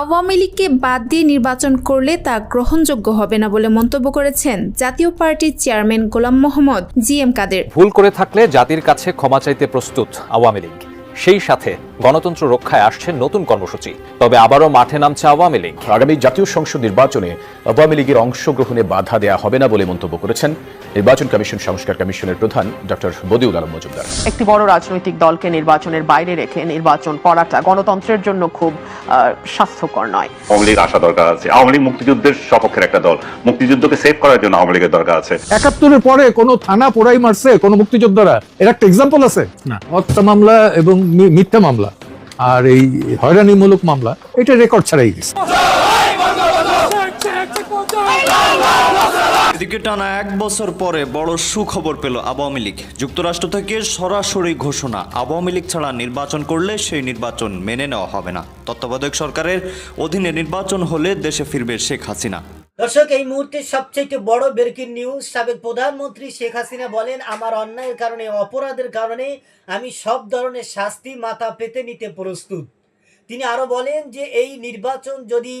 আওয়ামী লীগকে বাদ দিয়ে নির্বাচন করলে তা গ্রহণযোগ্য হবে না বলে মন্তব্য করেছেন জাতীয় পার্টির chairman Golam Mohammad G M Quader. ভুল করে থাকলে জাতির কাছে ক্ষমা চাইতে প্রস্তুত আওয়ামী লীগ। সেই সাথে গণতন্ত্র রক্ষায় আসছে নতুন কর্মসূচি। তবে আবারও মাঠে নামছে আওয়ামী লীগ। আগামী জাতীয় সংসদ নির্বাচনে আওয়ামী লীগের অংশগ্রহণে বাধা দেয়া হবে না বলে মন্তব্য করেছেন নির্বাচন কমিশন সংস্কার কমিশনের প্রধান ডক্টর বদিউল আলম মজুমদার। একটি বড় রাজনৈতিক দলকে নির্বাচনের বাইরে রেখে নির্বাচন করাটা গণতন্ত্রের জন্য খুব আহ, স্বাস্থ্যকর নয়। আওয়ামী লীগ আসা দরকার আছে। আওয়ামী লীগ মুক্তিযুদ্ধের সপক্ষের একটা দল। মুক্তিযুদ্ধকে সেভ করার জন্য আওয়ামী লীগের দরকার আছে। একাত্তরের পরে কোনো থানা পোড়াই মারছে কোনো মুক্তিযোদ্ধারা। এর একটা এক্সাম্পল আছে। না। হত্যা মামলা এবং মিথ্যা মামলা। আর এই হয়রানিমূলক মামলা, এটা রেকর্ড ছাড়াই গেছে। টানা এক বছর পরে বড় সুখবর পেল আওয়ামী লীগ। যুক্তরাষ্ট্র থেকে সরাসরি ঘোষণা, আওয়ামী লীগ ছাড়া নির্বাচন করলে সেই নির্বাচন মেনে নেওয়া হবে না। তত্ত্বাবধায়ক সরকারের অধীনে নির্বাচন হলে দেশে ফিরবে শেখ হাসিনা। দর্শক, এই মুহূর্তে সবচেয়ে বড় ব্রেকিং নিউজ সাবেক প্রধানমন্ত্রী শেখ হাসিনা বলেন, আমার অন্যায়ের কারণে, অপরাধের কারণে আমি সব ধরনের শাস্তি মাথা পেতে নিতে প্রস্তুত তিনি আরও বলেন যে, এই নির্বাচন যদি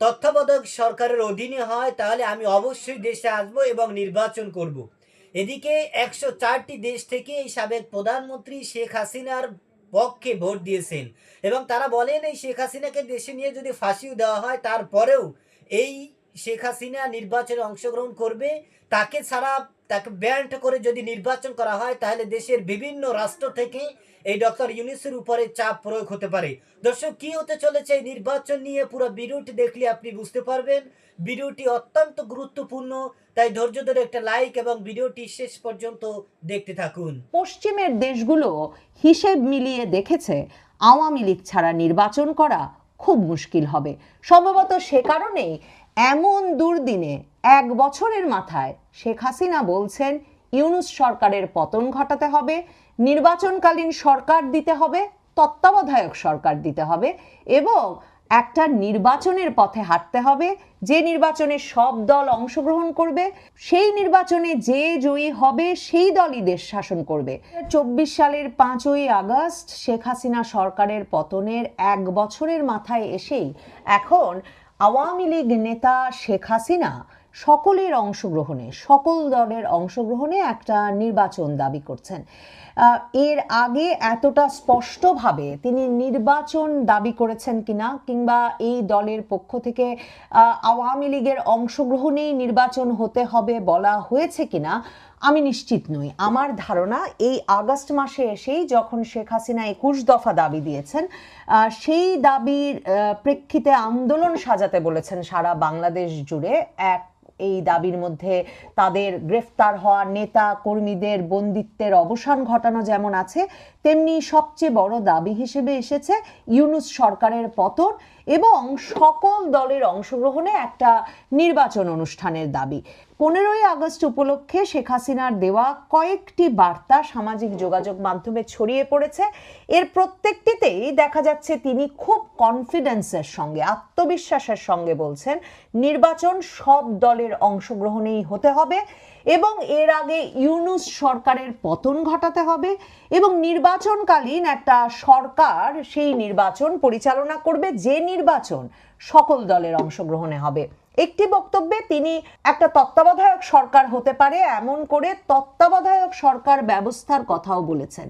তত্ত্বাবধায়ক সরকারের অধীনে হয়, তাহলে আমি অবশ্যই দেশে আসব এবং নির্বাচন করব। এদিকে একশো চারটি দেশ থেকে এই সাবেক প্রধানমন্ত্রী শেখ হাসিনার পক্ষে ভোট দিয়েছেন এবং তারা বলেন, এই শেখ হাসিনাকে দেশে নিয়ে যদি ফাঁসিও দেওয়া হয়, তারপরেও এই শেখ হাসিনা নির্বাচনে অংশগ্রহণ করবে, তাকে ছাড়া তাকে ব্যান্ড করে যদি নির্বাচন করা হয়, তাহলে দেশের বিভিন্ন রাষ্ট্র থেকে এই ডক্টর ইউনিসের উপরে চাপ প্রয়োগ হতে পারে। দর্শক, কি হতে চলেছে এই নির্বাচন নিয়ে পুরো ভিডিওটি দেখলে আপনি বুঝতে পারবেন। ভিডিওটি অত্যন্ত গুরুত্বপূর্ণ, তাই ধৈর্য ধরে একটা লাইক এবং ভিডিওটি শেষ পর্যন্ত দেখতে থাকুন। পশ্চিমের দেশগুলো হিসেব মিলিয়ে দেখেছে, আওয়ামী লীগ ছাড়া নির্বাচন করা খুব মুশকিল হবে। সম্ভবত সে কারণেই এমন দুর্দিনে এক বছরের মাথায় শেখ হাসিনা বলছেন, ইউনুস সরকারের পতন ঘটাতে হবে, নির্বাচনকালীন সরকার দিতে হবে, তত্ত্বাবধায়ক সরকার দিতে হবে এবং একটা নির্বাচনের পথে হাঁটতে হবে। যে নির্বাচনে সব দল অংশগ্রহণ করবে, সেই নির্বাচনে যে জয়ী হবে, সেই দলই দেশ শাসন করবে। চব্বিশ সালের পাঁচই আগস্ট শেখ হাসিনা সরকারের পতনের এক বছরের মাথায় এসেই এখন আওয়ামী লীগ নেতা শেখ হাসিনা সকলের অংশগ্রহণে সকল দলের অংশগ্রহণে একটা নির্বাচন দাবি করছেন। এর আগে এতটা স্পষ্টভাবে তিনি নির্বাচন দাবি করেছেন কিনা কিংবা এই দলের পক্ষ থেকে আওয়ামী লীগের অংশগ্রহণেই নির্বাচন হতে হবে বলা হয়েছে কিনা, আমি নিশ্চিত নই। আমার ধারণা এই আগস্ট মাসে এসেই যখন শেখ হাসিনা একুশ দফা দাবি দিয়েছেন সেই দাবির প্রেক্ষিতে আন্দোলন সাজাতে বলেছেন সারা বাংলাদেশ জুড়ে এক এই দাবির মধ্যে তাদের গ্রেফতার হওয়া নেতা কর্মীদের বন্দিত্বের অবসান ঘটানো যেমন আছে তেমনি সবচেয়ে বড় দাবি হিসেবে এসেছে ইউনুস সরকারের পতন এবং সকল দলের অংশগ্রহণে একটা নির্বাচন অনুষ্ঠানের দাবি। পনেরোই আগস্ট উপলক্ষে শেখ হাসিনার দেওয়া কয়েকটি বার্তা সামাজিক যোগাযোগ মাধ্যমে ছড়িয়ে পড়েছে। এর প্রত্যেকটিতেই দেখা যাচ্ছে তিনি খুব কনফিডেন্সের সঙ্গে, আত্মবিশ্বাসের সঙ্গে বলছেন, নির্বাচন সব দলের অংশগ্রহণেই হতে হবে। এবং এর আগে ইউনুস সরকারের পতন ঘটাতে হবে এবং নির্বাচনকালীন একটা সরকার সেই নির্বাচন পরিচালনা করবে, যে নির্বাচন সকল দলের অংশগ্রহণে হবে। একটি বক্তব্যে তিনি একটা তত্ত্বাবধায়ক সরকার হতে পারে এমন করে তত্ত্বাবধায়ক সরকার ব্যবস্থার কথাও বলেছেন।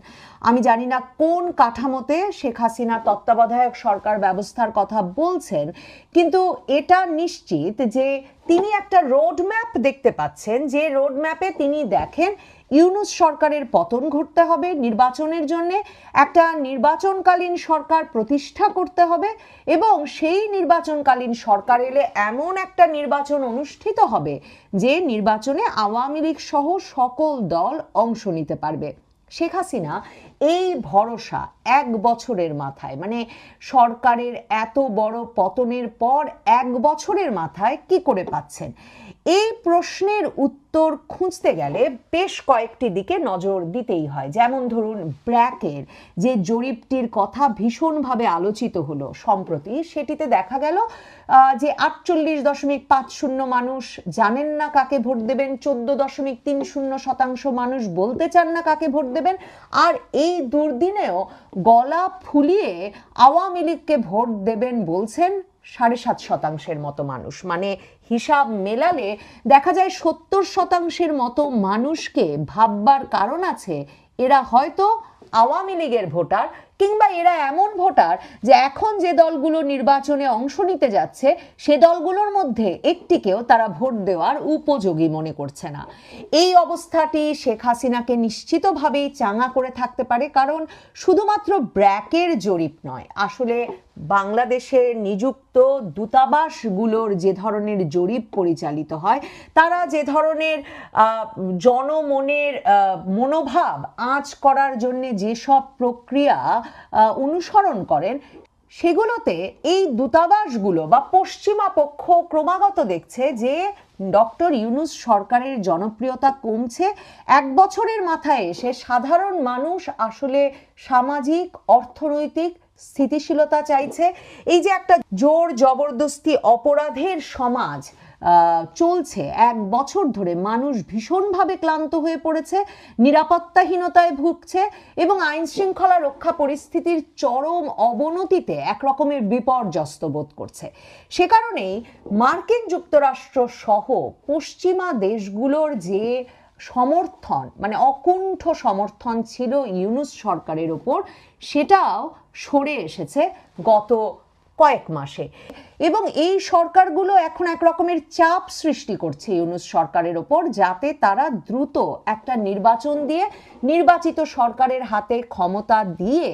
আমি জানি না কোন কাঠামোতে শেখ হাসিনা তত্ত্বাবধায়ক সরকার ব্যবস্থার কথা বলছেন, কিন্তু এটা নিশ্চিত যে তিনি একটা রোডম্যাপ দেখতে পাচ্ছেন, যে রোডম্যাপে তিনি দেখেন ইউনুস সরকারের পতন ঘটতে হবে, নির্বাচনের জন্যে একটা নির্বাচনকালীন সরকার প্রতিষ্ঠা করতে হবে এবং সেই নির্বাচনকালীন সরকার এলে এমন একটা নির্বাচন অনুষ্ঠিত হবে যে নির্বাচনে আওয়ামী লীগ সহ সকল দল অংশ নিতে পারবে। শেখ হাসিনা এই ভরসা এক বছরের মাথায় মানে সরকারের এত বড় পতনের পর এক বছরের মাথায় কি করে পাচ্ছেন? এই প্রশ্নের উত্তর খুঁজতে গেলে বেশ কয়েকটি দিকে নজর দিতেই হয়। যেমন ধরুন, ব্র্যাকের যে জরিপটির কথা ভীষণভাবে আলোচিত হলো সম্প্রতি, সেটিতে দেখা গেল যে আটচল্লিশ দশমিক পাঁচ শূন্য মানুষ জানেন না কাকে ভোট দেবেন, চোদ্দ দশমিক তিন শূন্য শতাংশ মানুষ বলতে চান না কাকে ভোট দেবেন, আর এই দুর্দিনেও গলা ফুলিয়ে আওয়ামী লীগকে ভোট দেবেন বলছেন সাড়ে সাত শতাংশের মতো মানুষ। মানে হিসাব মেলালে দেখা যায় সত্তর শতাংশের মতো মানুষকে ভাববার কারণ আছে। এরা হয়তো আওয়ামী লীগের ভোটার কিংবা এরা এমন ভোটার যে এখন যে দলগুলো নির্বাচনে অংশ নিতে যাচ্ছে, সে দলগুলোর মধ্যে একটিকেও তারা ভোট দেওয়ার উপযোগী মনে করছে না। এই অবস্থাটি শেখ হাসিনাকে নিশ্চিতভাবেই চাঙা করে থাকতে পারে, কারণ শুধুমাত্র ব্র্যাকের জরিপ নয়, আসলে বাংলাদেশে নিযুক্ত দূতাবাসগুলোর যে ধরনের জরিপ পরিচালিত হয়, তারা যে ধরনের জনমনের মনোভাব আঁচ করার জন্য যেসব প্রক্রিয়া অনুসরণ করেন, সেগুলোতে এই দূতাবাসগুলো বা পশ্চিমা পক্ষ ক্রমাগত দেখছে যে ডক্টর ইউনুস সরকারের জনপ্রিয়তা কমছে। এক বছরের মাথায় এসে সাধারণ মানুষ আসলে সামাজিক, অর্থনৈতিক স্থিতিশীলতা চাইছে। এই যে একটা জোর জবরদস্তি অপরাধের সমাজ চলছে, এক বছর ধরে মানুষ ভীষণভাবে ক্লান্ত হয়ে পড়েছে, নিরাপত্তাহীনতায় ভুগছে এবং আইন শৃঙ্খলা রক্ষা পরিস্থিতির চরম অবনতিতে এক রকমের বিপর্যস্ত বোধ করছে। সে কারণেই মার্কিন যুক্তরাষ্ট্র সহ পশ্চিমা দেশগুলোর যে সমর্থন মানে অকুণ্ঠ সমর্থন ছিল ইউনুস সরকারের ওপর, সেটাও সরে এসেছে গত কয়েক মাসে। এবং এই সরকারগুলো এখন এক রকমের চাপ সৃষ্টি করছে ইউনুস সরকারের ওপর, যাতে তারা দ্রুত একটা নির্বাচন দিয়ে নির্বাচিত সরকারের হাতে ক্ষমতা দিয়ে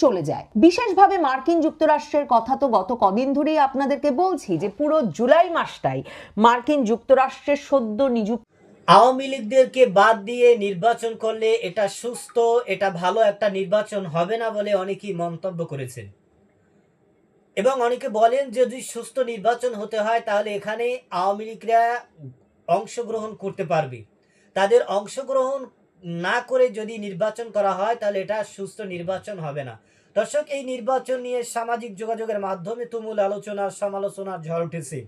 চলে যায়। বিশেষভাবে মার্কিন যুক্তরাষ্ট্রের কথা তো গত কদিন ধরেই আপনাদেরকে বলছি যে পুরো জুলাই মাসটাই মার্কিন যুক্তরাষ্ট্রের সদ্য নিযুক্ত আওয়ামী লীগদেরকে বাদ দিয়ে নির্বাচন করলে এটা সুস্থ, এটা ভালো একটা নির্বাচন হবে না বলে অনেকেই মন্তব্য করেছেন। এবং অনেকে বলেন, যদি সুস্থ নির্বাচন হতে হয়, তাহলে এখানে আওয়ামী লীগরা অংশগ্রহণ করতে পারবে। তাদের অংশগ্রহণ না করে যদি নির্বাচন করা হয়, তাহলে এটা সুস্থ নির্বাচন হবে না। দর্শক, এই নির্বাচন নিয়ে সামাজিক যোগাযোগের মাধ্যমে তুমুল আলোচনা, সমালোচনার ঝড় উঠেছে।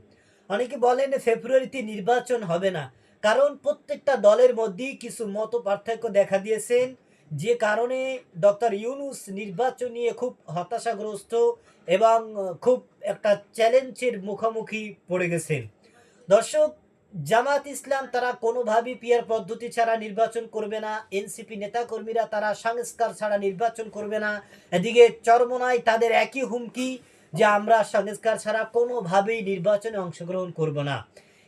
অনেকে বলেন, ফেব্রুয়ারিতে নির্বাচন হবে না। কারণ প্রত্যেকটা দলের মধ্যেই কিছু মত পার্থক্য দেখা দিয়েছেন। যে কারণে ডক্টর ইউনুস নির্বাচন নিয়ে খুব হতাশাগ্রস্ত এবং খুব একটা চ্যালেঞ্জের মুখোমুখি পড়ে গেছেন। দর্শক, জামাত ইসলাম তারা কোনোভাবেই পিয়ার পদ্ধতি ছাড়া নির্বাচন করবে না। এনসিপি নেতাকর্মীরা তারা সংস্কার ছাড়া নির্বাচন করবে না। এদিকে চরমনায় তাদের একই হুমকি যে আমরা সংস্কার ছাড়া কোনোভাবেই নির্বাচনে অংশগ্রহণ করব না।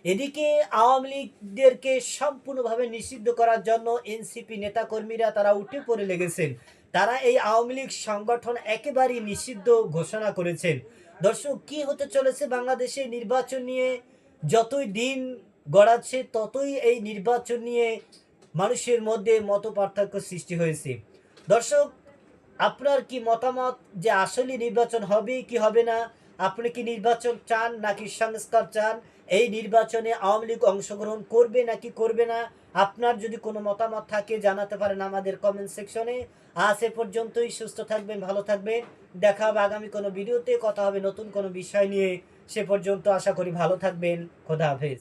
এদিকে আওয়ামী লীগদেরকে সম্পূর্ণভাবে নিষিদ্ধ করার জন্য এনসিপি নেতাকর্মীরা তারা উঠে পড়ে লেগেছেন। তারা এই আওয়ামী লীগ সংগঠন একেবারেই নিষিদ্ধ ঘোষণা করেছেন। দর্শক, কি হতে চলেছে বাংলাদেশে নির্বাচন নিয়ে? যতই দিন গড়াচ্ছে, ততই এই নির্বাচন নিয়ে মানুষের মধ্যে মত পার্থক্য সৃষ্টি হয়েছে। দর্শক, আপনার কি মতামত যে আসলে নির্বাচন হবে, কি হবে না? আপনি কি নির্বাচন চান নাকি সংস্কার চান? এই নির্বাচনে আওয়ামী লীগ অংশগ্রহণ করবে নাকি করবে না? আপনার যদি কোনো মতামত থাকে, জানাতে পারেন আমাদের কমেন্ট সেকশনে আজ এ পর্যন্তই, সুস্থ থাকবেন, ভালো থাকবেন। দেখা হবে আগামী কোনো ভিডিওতে কথা হবে নতুন কোনো বিষয় নিয়ে। সে পর্যন্ত আশা করি ভালো থাকবেন। খোদা হাফেজ।